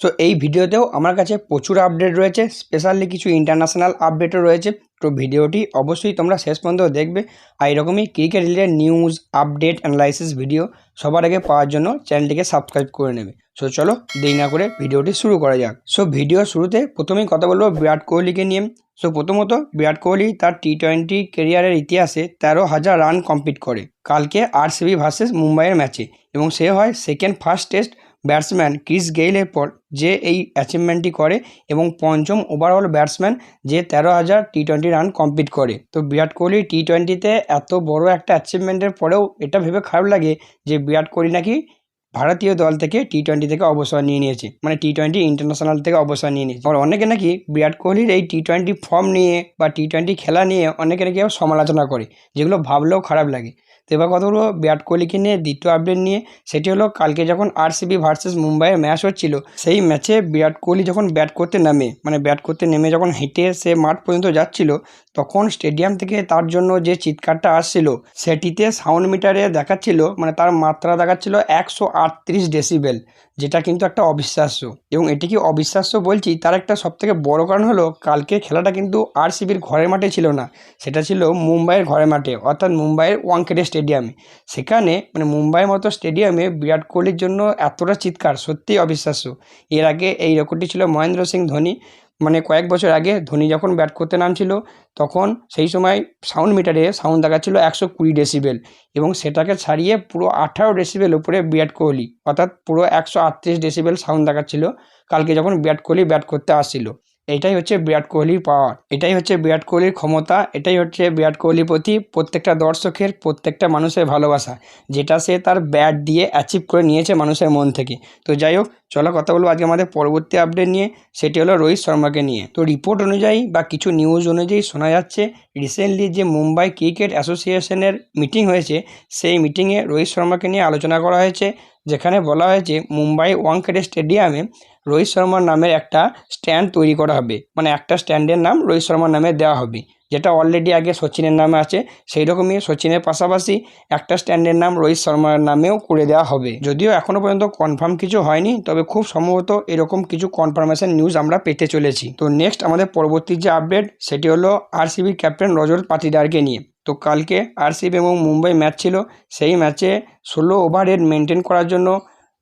So এই ভিডিওতেও আমার কাছে প্রচুর আপডেট রয়েছে স্পেশালি কিছু ইন্টারন্যাশনাল আপডেটও রয়েছে। তো ভিডিওটি অবশ্যই তোমরা শেষ পর্যন্ত দেখবে। আর এরকমই cricket related news update analysis video সবার আগে পাওয়ার জন্য চ্যানেলটিকে সাবস্ক্রাইব করে নেবে। সো চলো দেরি না করে ভিডিওটি শুরু করা যাক। সো ভিডিও শুরুতে প্রথমেই কথা বলব বিরাট কোহলিকে নিয়ে। সো প্রথমত বিরাট কোহলি তার টি টোয়েন্টি কেরিয়ারের ইতিহাসে তেরো হাজার রান কমপ্লিট করে। কালকে আর আরসিবি ভার্সেস মুম্বাইয়ের ম্যাচে এবং সে হয় second first test batsman Chris গেইলের পর। যে এই অ্যাচিভমেন্টটি করে এবং পঞ্চম ওভারঅল ব্যাটসম্যান যে তেরো হাজার টি টোয়েন্টি রান কমপ্লিট করে। তো বিরাট কোহলি টি টোয়েন্টিতে এত বড় একটা অ্যাচিভমেন্টের পরেও এটা ভেবে খারাপ লাগে যে বিরাট কোহলি নাকি ভারতীয় দল থেকে টি টোয়েন্টি থেকে অবসর নিয়ে নিয়েছে মানে টি টোয়েন্টি ইন্টারন্যাশনাল থেকে অবসর নিয়ে নিয়েছে। আর অনেকে নাকি বিরাট কোহলির এই টি টোয়েন্টি ফর্ম নিয়ে বা টি টোয়েন্টি খেলা নিয়ে অনেকে নাকি সমালোচনা করে, যেগুলো ভাবলেও খারাপ লাগে। তো এবার কথা বলব বিরাট কোহলিকে নিয়ে, দ্বিতীয় আপডেট নিয়ে। সেটি হলো কালকে যখন আর আরসিবি ভার্সেস মুম্বাইয়ের ম্যাচ হচ্ছিল, সেই ম্যাচে বিরাট কোহলি যখন ব্যাট করতে নামে মানে ব্যাট করতে নেমে যখন হেঁটে সে মাঠ পর্যন্ত যাচ্ছিল তখন স্টেডিয়াম থেকে তার জন্য যে চিৎকারটা আসছিল, সেটিতে সাউন্ড মিটারে দেখাচ্ছিল মানে তার মাত্রা দেখাচ্ছিল একশো আটত্রিশ ডেসিবেল, যেটা কিন্তু একটা অবিশ্বাস্য। এবং এটি কি অবিশ্বাস্য বলছি? তার একটা সবথেকে বড় কারণ হলো, কালকে খেলাটা কিন্তু আরসিবির ঘরের মাঠে ছিল না। সেটা ছিল মুম্বাইয়ের ঘরের মাঠে, অর্থাৎ মুম্বাইয়ের ওয়াংখেড়ে স্টেডিয়ামে। সেখানে মানে মুম্বাইয়ের মতো স্টেডিয়ামে বিরাট কোহলির জন্য এতটা চিৎকার, সত্যিই অবিশ্বাস্য। এর আগে এই রেকর্ডটি ছিল মহেন্দ্র সিং ধোনি মানে কয়েক বছর আগে ধোনি যখন ব্যাট করতে নামছিল, তখন সেই সময় সাউন্ড মিটারে সাউন্ড দেখাচ্ছিল একশো কুড়ি ডেসিবেল এবং সেটাকে ছাড়িয়ে পুরো আঠারো ডেসিবেল উপরে বিরাট কোহলি, অর্থাৎ পুরো একশো আটত্রিশ ডেসিবেল সাউন্ড দেখাচ্ছিল। কালকে যখন বিরাট কোহলি ব্যাট করতে আসছিল। এটাই হচ্ছে বিরাট কোহলির পাওয়ার এটাই হচ্ছে বিরাট কোহলির ক্ষমতা, এটাই হচ্ছে বিরাট কোহলির প্রতি প্রত্যেকটা দর্শকের, প্রত্যেকটা মানুষের ভালোবাসা, যেটা সে তার ব্যাট দিয়ে অ্যাচিভ করে নিয়েছে মানুষের মন থেকে। তো যাই হোক, চলো কথা বলব আজকে আমাদের পরবর্তী আপডেট নিয়ে, সেটি হলো রোহিত শর্মাকে নিয়ে। তো রিপোর্ট অনুযায়ী বা কিছু নিউজ অনুযায়ী শোনা যাচ্ছে রিসেন্টলি যে মুম্বাই ক্রিকেট অ্যাসোসিয়েশনের মিটিং হয়েছে, সেই মিটিংয়ে রোহিত শর্মাকে নিয়ে আলোচনা করা হয়েছে, যেখানে বলা হয়েছে মুম্বাই ওয়াংখেড়ে স্টেডিয়ামে রোহিত শর্মার নামের একটা স্ট্যান্ড তৈরি করা হবে। মানে একটা স্ট্যান্ডের নাম রোহিত শর্মার নামে দেওয়া হবে। যেটা অলরেডি আগে সচিনের নামে আছে। সেই রকমই সচিনের পাশাপাশি একটা স্ট্যান্ডের নাম রোহিত শর্মার নামেও করে দেওয়া হবে। যদিও এখনও পর্যন্ত কনফার্ম কিছু হয়নি, তবে খুব সম্ভবত এরকম কিছু কনফার্মেশন নিউজ আমরা পেতে চলেছি। তো নেক্সট আমাদের পরবর্তী যে আপডেট সেটি হলো আরসিবি ক্যাপ্টেন রজত পাতিদারকে নিয়ে। তো কালকে আরসিবি এবং মুম্বাই ম্যাচ ছিল। সেই ম্যাচে ষোলো ওভারের মেনটেন করার জন্য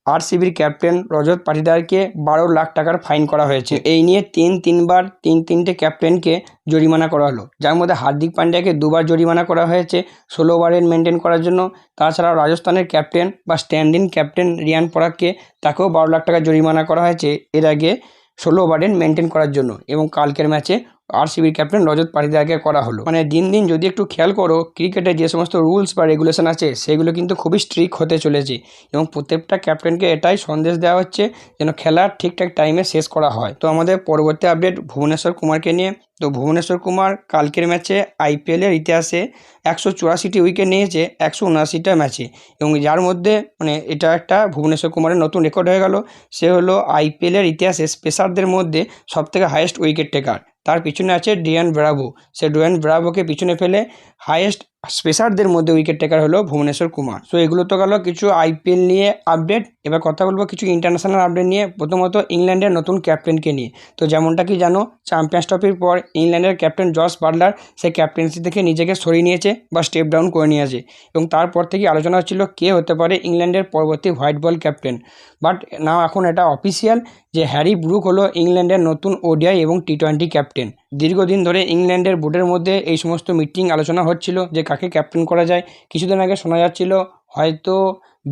আরসিবির ক্যাপ্টেন রজত পাটিদারকে বারো লাখ টাকার ফাইন করা হয়েছে। এই নিয়ে তিন তিনবার তিন তিনটে ক্যাপ্টেনকে জরিমানা করা হলো। যার মধ্যে হার্দিক পান্ডিয়াকে দুবার জরিমানা করা হয়েছে ষোলো ওভারের মেনটেন করার জন্য। তাছাড়াও রাজস্থানের ক্যাপ্টেন বা স্ট্যান্ড ক্যাপ্টেন রিয়ান পরাগকে তাকেও বারো লাখ টাকা জরিমানা করা হয়েছে। এর আগে ষোলো ওভারের মেনটেন করার জন্য এবং কালকের ম্যাচে আরসিবির ক্যাপ্টেন রজত পাটিদারকে করা হলো। মানে দিন দিন যদি একটু খেয়াল করো ক্রিকেটে যে সমস্ত রুলস বা রেগুলেশন আছে, সেগুলো কিন্তু খুবই স্ট্রিক্ট হতে চলেছে। এবং প্রত্যেকটা ক্যাপ্টেনকে এটাই সন্দেশ দেওয়া হচ্ছে যেন খেলা ঠিকঠাক টাইমে শেষ করা হয়। তো আমাদের পরবর্তী আপডেট ভুবনেশ্বর কুমারকে নিয়ে। তো ভুবনেশ্বর কুমার কালকের ম্যাচে আইপিএলের ইতিহাসে একশো চুরাশিটি উইকেট নিয়েছে, একশো উনআশিটা ম্যাচে এবং যার মধ্যে মানে এটা একটা ভুবনেশ্বর কুমারের নতুন রেকর্ড হয়ে গেল। সে হলো আইপিএলের ইতিহাসে স্পেশারদের মধ্যে সবথেকে হায়েস্ট উইকেট টেকার তার পিছনে আছে ডিয়ান ব্রাভো। সে ডিয়ান ব্রাভোকে পিছনে ফেলে হায়েস্ট স্পেশারদের মধ্যে উইকেট টেকার হলো ভুবনেশ্বর কুমার। সো এগুলো তো গেল কিছু আইপিএল নিয়ে আপডেট এবার কথা বলব কিছু ইন্টারন্যাশনাল আপডেট নিয়ে, প্রথমত ইংল্যান্ডের নতুন ক্যাপ্টেনকে নিয়ে। তো যেমনটা কি জানো চ্যাম্পিয়ন্স ট্রফির পর ইংল্যান্ডের ক্যাপ্টেন জস বার্লার সে ক্যাপ্টেন্সি থেকে নিজেকে সরিয়ে নিয়েছে বা স্টেপ ডাউন করে নিয়েছে। এবং তারপর থেকে আলোচনা হচ্ছিল কে হতে পারে ইংল্যান্ডের পরবর্তী white ball captain but now এখন এটা অফিসিয়াল যে হ্যারি ব্রুক হলো ইংল্যান্ডের নতুন ওডিআই এবং টি টোয়েন্টি ক্যাপ্টেন দীর্ঘদিন ধরে ইংল্যান্ডের বোর্ডের মধ্যে এই সমস্ত মিটিং আলোচনা হচ্ছিল যে কাকে ক্যাপ্টেন করা যায়। কিছুদিন আগে শোনা যাচ্ছিল হয়তো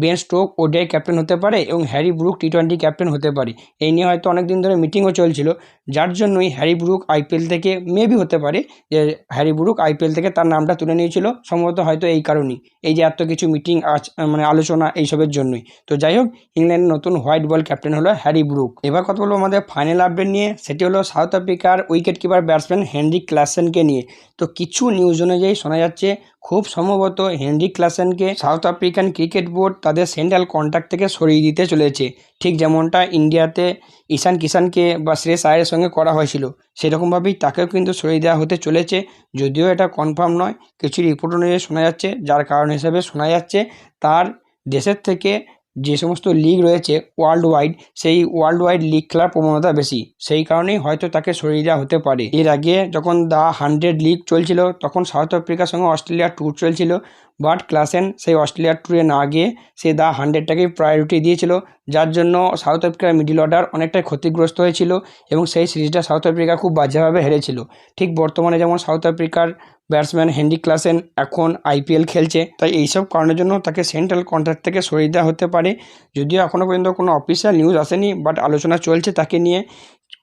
বেন স্টোক ওডিআই ক্যাপ্টেন হতে পারে এবং Harry Brook T twenty captain হতে পারে। এই নিয়ে হয়তো অনেক দিন ধরে মিটিংও চলছিল। যার জন্যই হ্যারি ব্রুক আইপিএল থেকে মেবি হতে পারে যে হ্যারি ব্রুক আইপিএল থেকে তার নামটা তুলে নিয়েছিল। সম্ভবত হয়তো এই কারণেই। এই যে এত কিছু মিটিং আজ মানে আলোচনা এইসবের জন্যই। তো যাই হোক, ইংল্যান্ডের নতুন হোয়াইট বল ক্যাপ্টেন হলো হ্যারি ব্রুক। এবার কথা বলব আমাদের ফাইনাল আপডেট নিয়ে। সেটি হলো সাউথ আফ্রিকার উইকেট কিপার ব্যাটসম্যান হেনরি ক্লাসেনকে নিয়ে। তো কিছু নিউজ অনুযায়ী শোনা যাচ্ছে, খুব সম্ভবত হেনরি ক্লাসেনকে সাউথ আফ্রিকান ক্রিকেট বোর্ড তাদের সেন্ট্রাল কন্ট্রাক্ট থেকে সরিয়ে দিতে চলেছে। ঠিক যেমনটা ইন্ডিয়াতে ঈশান কিষানকে বা শ্রেষ আয়ের সঙ্গে করা হয়েছিল, সেরকমভাবেই তাকেও কিন্তু সরিয়ে দেওয়া হতে চলেছে। যদিও এটা কনফার্ম নয়, কিছু রিপোর্ট অনুযায়ী শোনা যাচ্ছে, যার কারণ হিসেবে শোনা যাচ্ছে তার দেশের থেকে যে সমস্ত লিগ রয়েছে ওয়ার্ল্ড ওয়াইড সেই ওয়ার্ল্ড ওয়াইড লিগ খেলার প্রবণতা বেশি। সেই কারণেই হয়তো তাকে সরিয়ে দেওয়া হতে পারে। এর আগে যখন দ্য হান্ড্রেড লিগ চলছিল, তখন সাউথ আফ্রিকার সঙ্গে অস্ট্রেলিয়ার ট্যুর চলছিল। বাট ক্লাসেন সেই অস্ট্রেলিয়ার ট্যুরে না গিয়ে সে দ্য হান্ড্রেডটাকেই প্রায়োরিটি দিয়েছিল। যার জন্য সাউথ আফ্রিকার মিডিল অর্ডার অনেকটাই ক্ষতিগ্রস্ত হয়েছিল এবং সেই সিরিজটা সাউথ আফ্রিকা খুব বাজেভাবে হেরেছিল। ঠিক বর্তমানে যেমন সাউথ আফ্রিকার ব্যাটসম্যান হেনরি ক্লাসেন এখন আইপিএল খেলছে। তাই এইসব কারণের জন্য তাকে সেন্ট্রাল কন্ট্রাক্ট থেকে সরিয়ে দেওয়া হতে পারে। যদিও এখনও পর্যন্ত কোনো অফিসিয়াল নিউজ আসেনি বাট আলোচনা চলছে তাকে নিয়ে।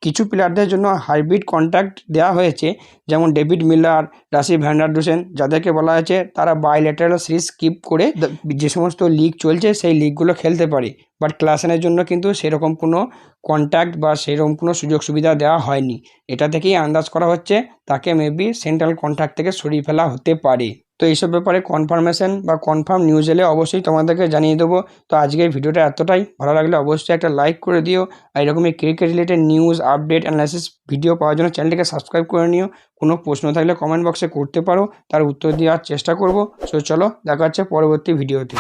কিছু প্লেয়ারদের জন্য হাইব্রিড কন্ট্রাক্ট দেওয়া হয়েছে যেমন ডেভিড মিলার রাশি ভ্যান্ডারডুসেন যাদেরকে বলা হয়েছে তারা বাইলেটারাল সিরিজ স্কিপ করে যে সমস্ত লিগ চলছে সেই লিগগুলো খেলতে পারে। বাট ক্লাসেনের জন্য কিন্তু সেরকম কোনো কন্ট্যাক্ট বা সেরকম কোনো সুযোগ সুবিধা দেওয়া হয়নি। এটা থেকেই আন্দাজ করা হচ্ছে তাকে মেবি সেন্ট্রাল কন্ট্রাক্ট থেকে সরিয়ে ফেলা হতে পারে। তো এইসব ব্যাপারে কনফার্মেশন বা কনফার্ম নিউজ এলে অবশ্যই তোমাদেরকে জানিয়ে দেবো। তো আজকের ভিডিওটা এতটাই। ভালো লাগলে অবশ্যই একটা লাইক করে দিও। আর এরকমই cricket related news update analysis video পাওয়ার জন্য চ্যানেলটিকে সাবস্ক্রাইব করে নিও। কোনো প্রশ্ন থাকলে কমেন্ট বক্সে করতে পারো। তার উত্তর দেওয়ার চেষ্টা করব। সো চলো দেখা হচ্ছে পরবর্তী ভিডিওতে